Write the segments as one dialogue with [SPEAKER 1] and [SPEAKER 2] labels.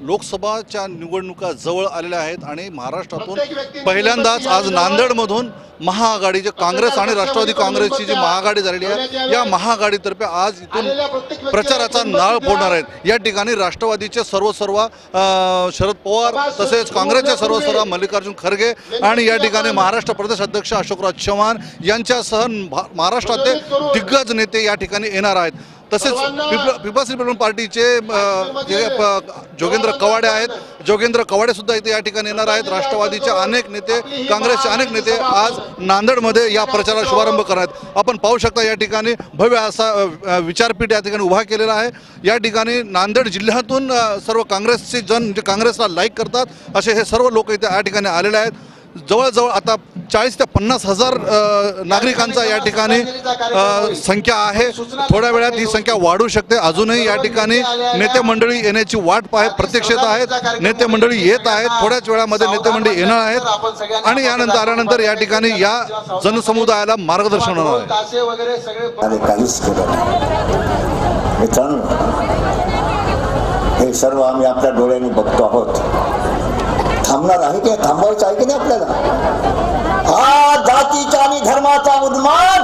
[SPEAKER 1] लोकसभाच्या निवडणुका जवळ आलेल्या आहेत आणि महाराष्ट्रातून पहिल्यांदाच आज नांदेडमधून महाआघाडीचे काँग्रेस आणि राष्ट्रवादी काँग्रेसची जी महाआघाडी झालेली आहे या महाआघाडीतर्फे आज इथून प्रचाराचा नाळ फोडणार आहेत. या ठिकाणी राष्ट्रवादीचे सर्व शरद पवार तसेच काँग्रेसचे सर्व सर्व मल्लिकार्जुन खरगे आणि या ठिकाणी महाराष्ट्र प्रदेश अध्यक्ष अशोकराज चव्हाण यांच्यासह महाराष्ट्रातले दिग्गज नेते या ठिकाणी येणार आहेत. तसेच पिपल पीपल्स रिपब्लिकन पार्टीचे जे जोगेंद्र कवाडे आहेत. जोगेंद्र कवाडे सुद्धा इथे या ठिकाणी येणार आहेत. राष्ट्रवादीचे अनेक नेते काँग्रेसचे अनेक नेते आज नांदेडमध्ये या प्रचाराचा शुभारंभ करत आहेत. आपण पाहू शकता या ठिकाणी भव्य असा विचारपीठ या ठिकाणी उभा केलेला आहे. या ठिकाणी नांदेड जिल्ह्यातून सर्व काँग्रेसचे जन जे काँग्रेसला लाईक करतात असे हे सर्व लोक इथे या ठिकाणी आलेले आहेत. जवळजवळ आता चाळीस ते पन्नास हजार नागरिकांचा या ठिकाणी संख्या आहे. थोड्या वेळात ही संख्या वाढू शकते. अजूनही या ठिकाणी नेते मंडळी येण्याची वाट पाहत प्रत्यक्षेत आहेत. नेते मंडळी येत आहेत. थोड्याच वेळामध्ये नेते मंडळी येणार आहेत. आणि यानंतर आल्यानंतर या ठिकाणी या जनसमुदायाला मार्गदर्शन होणार आहे.
[SPEAKER 2] काहीच केलं हे सर्व आम्ही आपल्या डोळ्यांनी बघतो आहोत. थांबणार आहे की नाही? थांबवायचं आहे की नाही आपल्याला हा जातीचा आणि धर्माचा उन्माद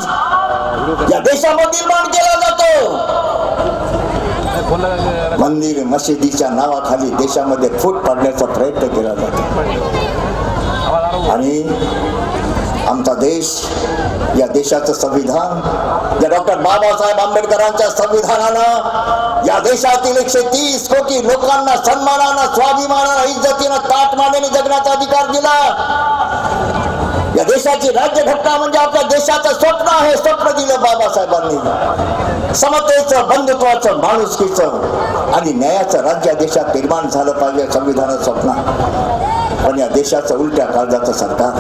[SPEAKER 2] या देशामध्ये निर्माण केला जातो मंदिर मशिदीच्या नावाखाली देशामध्ये फूट पाडण्याचा प्रयत्न केला जातो आणि आमचा देश या देशाचं संविधान. या डॉक्टर बाबासाहेब आंबेडकरांच्या संविधानानं या देशातील एकशे तीस कोटी लोकांना सन्मानानं स्वाभिमानानं इज्जतीनं ताट मानेने जगण्याचा अधिकार दिला. या देशाची राज्यघटना म्हणजे आपल्या देशाचं स्वप्न आहे स्वप्न दिलं बाबासाहेबांनी. समतेचं बंधुत्वाचं माणुसकीचं आणि न्यायाचं राज्य देशात निर्माण झालं पाहिजे संविधानाचं स्वप्न. पण या देशाचं उलट्या काळजाचं सरकार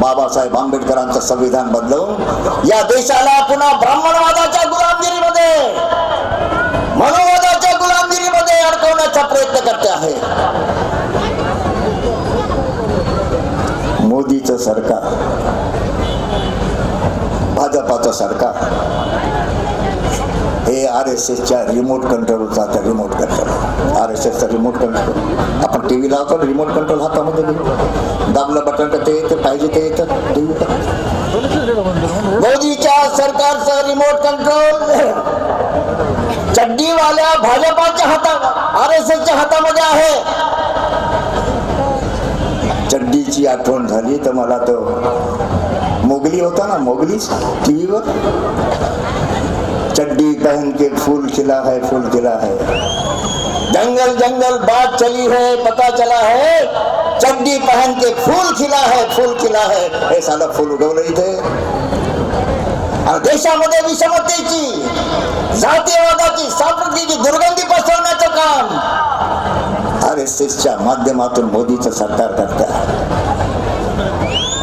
[SPEAKER 2] बाबासाहेब आंबेडकरांचं संविधान बदलवून या देशाला पुन्हा ब्राह्मणवादाच्या गुलामगिरीमध्ये मनोवादाच्या गुलामगिरीमध्ये अडकवण्याचा प्रयत्न करते आहे. मोदीचं सरकार भाजपाचं सरकार आर एस एसच्या रिमोट कंट्रोलचा आता रिमोट कंट्रोल आर एस एसचा रिमोट कंट्रोल आपण टी व्ही लावतो रिमोट कंट्रोल हातामध्ये घेऊन. दाबलं बटन तर ते येतं, पाहिजे ते येतं टी व्ही मोदीच्या सरकारचं रिमोट कंट्रोल चड्डीवाल्या भाजपाच्या हाता आर एस एसच्या हातामध्ये आहे. चड्डीची आठवण झाली तर मला तो मोगली होता ना मोगली टीव्हीवर चड्डी पहन के फूल खिला है, फूल खिला है। जंगल जंगल, बात चली है, पता चला है, चड्डी पहन के फूल खिला है, फूल खिला है। हे सालं फूल उगवलं इथे आणि देशामध्ये विषमतेची जातीयवादाची संस्कृतीची दुर्गंधी पसरवण्याचं काम आर एस एसच्या माध्यमातून मोदीचं सरकार करत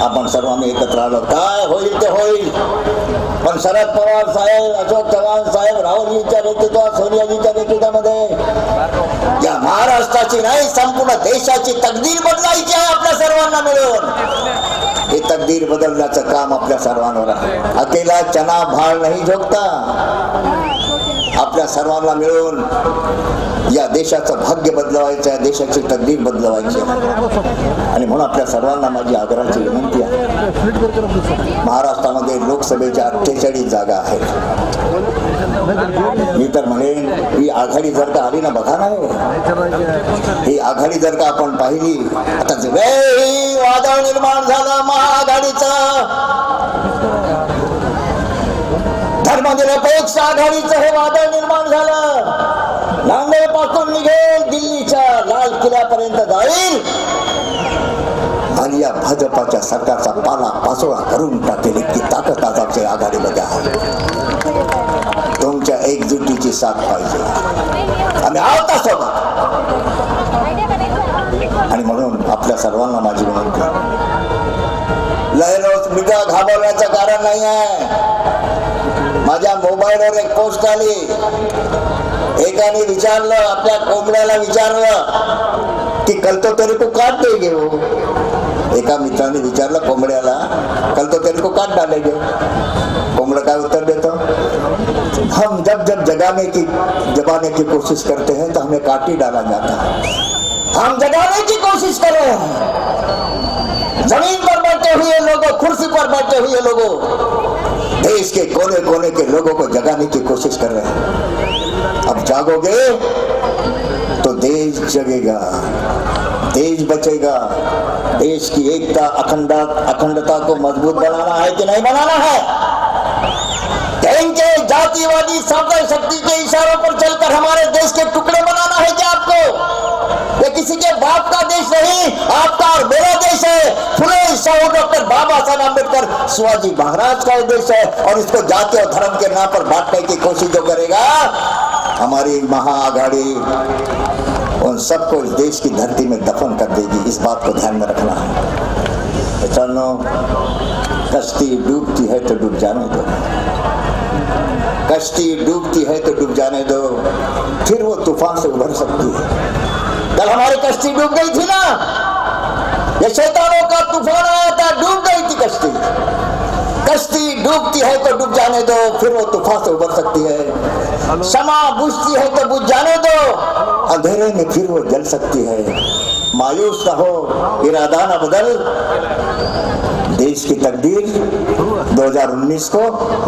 [SPEAKER 2] आपण सर्वांनी एकत्र आलो. काय होईल ते होईल. पण शरद पवार साहेब अशोक चव्हाण साहेब राहुलजीच्या नेतृत्वात सोनियाजीच्या नेतृत्वामध्ये या महाराष्ट्राची नाही संपूर्ण देशाची तकदीर बदलायची आहे आपल्या सर्वांना मिळून. हे तकदीर बदलण्याचं काम आपल्या सर्वांवर आहे. अकेला चना भाळ नाही झोपता. आपल्या सर्वांना मिळून या देशाचं भाग्य बदलवायचं आहे देशाची तकदीर बदलवायची आहे. आणि म्हणून आपल्या सर्वांना माझी आग्रहाची विनंती आहे. महाराष्ट्रामध्ये लोकसभेच्या अठ्ठेचाळीस जागा आहेत. आघाडी जर का आली ना बघा ना हो. ही. आघाडी जर का आपण पाहिली आता वेळी वादळ निर्माण झालं महाआघाडीचं. धर्मनिरपेक्ष आघाडीचं हे वादळ निर्माण झालं. नांदेडपासून निघेल दिल्लीच्या लाल किल्ल्यापर्यंत जाईल. आणि या भाजपाच्या सरकारचा पाला पाचोळा करून टाकेल इतकी ताकद आज आमच्या आघाडीमध्ये आहे. साथ पाहिजे. आम्ही आवता सोबत. आणि म्हणून आपल्या सर्वांना माझी विनंती लयनो मिगा घाबरण्याचं कारण नाही आहे. माझ्या मोबाईलवर एक पोस्ट आली. एकाने विचारलं आपल्या कोंबड्याला विचारलं की कलतो तरी तू काट दे घेऊ. एका मित्राने विचारलं कोंबड्याला कलतो तरी तू काट डाले घेऊ. जगाने की जगाने की कोशिश करते हैं तो हमें काटी डाला जाता है। हम जगाने की कोशिश कर रहे हैं। ज़मीन पर बैठे हुए लोगों, कुर्सी पर बैठे हुए लोगों, देश के कोने कोने के लोगों को जगाने की कोशिश कर रहे हैं। अब जागोगे तो देश जगेगा, देश बचेगा। देश की एकता अखंडा अखंडता को मज़बूत बनाना है कि नहीं बनाना है? इनके जातिवादी सांप्रदायिक शक्ति के इशारों पर चलकर हमारे देश के टुकड़े बनाना है क्या आपको? ये किसी के बाप का देश नहीं, आपका और मेरा देश है। फुले शाहू डॉक्टर बाबा साहब अंबेडकर शिवाजी महाराज का देश है और इसको जाति और धर्म के नाम पर बांटने की कोशिश जो करेगा, हमारी महाआघाड़ी उन सबको इस देश की धरती में दफन कर देगी। इस बात को ध्यान में रखना है। मित्रांनो कश्ती डूबती है तो डूब जाने दो। कश्ती डूबती है तो डूब जाने दो। फिर वो तूफ़ान से उभर सकती है। कल हमारी कश्ती डूब गई थी ना? ये शैतानों का तूफ़ान आया था, डूब गई थी कश्ती। कश्ती डूबती है तो डूब जाने दो, फिर वो तूफ़ान से उभर सकती है। समा बुझती है तो बुझ जाने दो। अंधेरे में फिर वो जल सकती है। मायूस ना हो इरादा ना बदल। देश की तकदीर 2019 को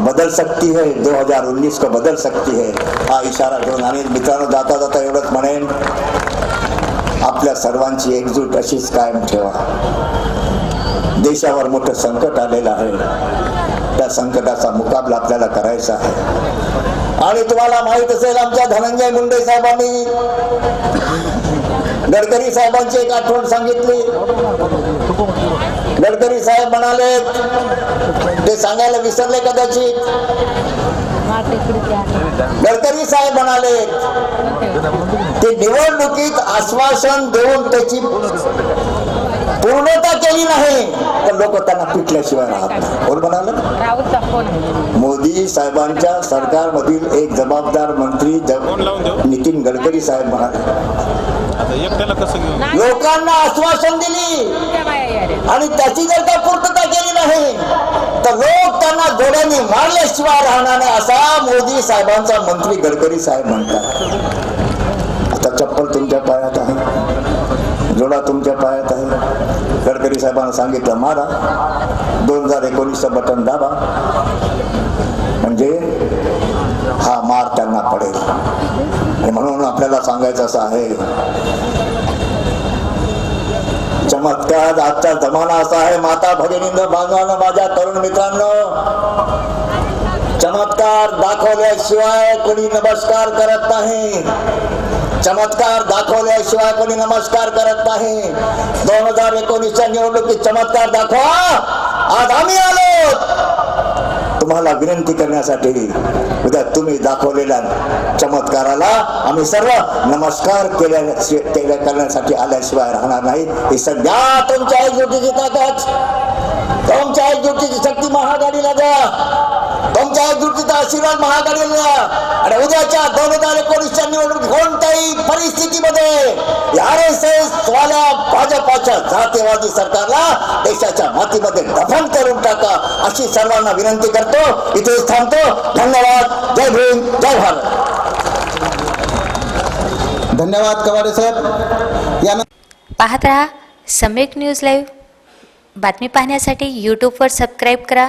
[SPEAKER 2] बदल सकती है 2019 को बदल सकती है। हा इशारा घेऊन आणि मित्रांनो जाता जाता एवढंच म्हणेन आपल्या सर्वांची एकजूट अशीच कायम ठेवा. देशावर मोठं संकट आलेलं आहे. त्या संकटाचा मुकाबला आपल्याला करायचा आहे. आणि तुम्हाला माहीत असेल आमच्या धनंजय मुंडे साहेबांनी गडकरी साहेबांची एक आठवण सांगितली. गडकरी साहेब म्हणाले ते सांगायला विसरले कदाचित गडकरी साहेब म्हणाले ते निवडणुकीत आश्वासन देऊन त्याची पूर्णता केली नाही. तर लोक त्यांना पिटल्याशिवाय राहत नाही. कोण म्हणाल? मोदी साहेबांच्या सरकारमधील एक जबाबदार मंत्री नितीन गडकरी साहेब म्हणाले. लोकांना आश्वासन दिली. आणि त्याची जर का पूर्तता केली नाही तर लोक त्यांना जोड्यांनी मारल्याशिवाय राहणार नाही असा मोदी साहेबांचा मंत्री गडकरी साहेब म्हणतात. आता चप्पल तुमच्या पायात आहे. जोडा तुमच्या पायात आहे. गडकरी साहेबांना सांगितलं मारा. दोन हजार एकोणीसचं बटन दाबा. म्हणजे हा मार त्यांना पडेल. आणि म्हणून आपल्याला सांगायचं असं आहे. चमत्कार आजचा जमाना असा आहे माता भगिनींनो बांधवांनो माझ्या तरुण मित्रांनो. चमत्कार दाखवल्याशिवाय कोणी नमस्कार करत नाही. चमत्कार दाखवल्याशिवाय कोणी नमस्कार करत नाही. दोन हजार एकोणीसच्या निवडणुकीत चमत्कार दाखवा. आज आम्ही आलो. तुम्हाला विनंती करण्यासाठी उद्या तुम्ही दाखवलेल्या चमत्काराला आम्ही सर्व नमस्कार केल्या केल्या करण्यासाठी आल्याशिवाय राहणार नाही. ही सध्या तुमच्या एकजुटीची ताकद. तुमच्या एकजुटीची शक्ती महागाडीला द्या. तुमच्या एकजुटीचा आशीर्वाद महागाडीला द्या. आणि उद्याच्या दोन हजार एकोणीस भाजपाच्या जातीवादी सरकारला देशाच्या मातीमध्ये दफन करून टाका अशी सर्वांना विनंती करतो. इथेच थांबतो. धन्यवाद. जय भीम. जय भारत.
[SPEAKER 3] धन्यवाद कवाडे साहेब. या
[SPEAKER 4] पाहत रहा सम्यक न्यूज लाईव्ह. बातमी पाहण्यासाठी यूट्यूबवर सबस्क्राईब करा.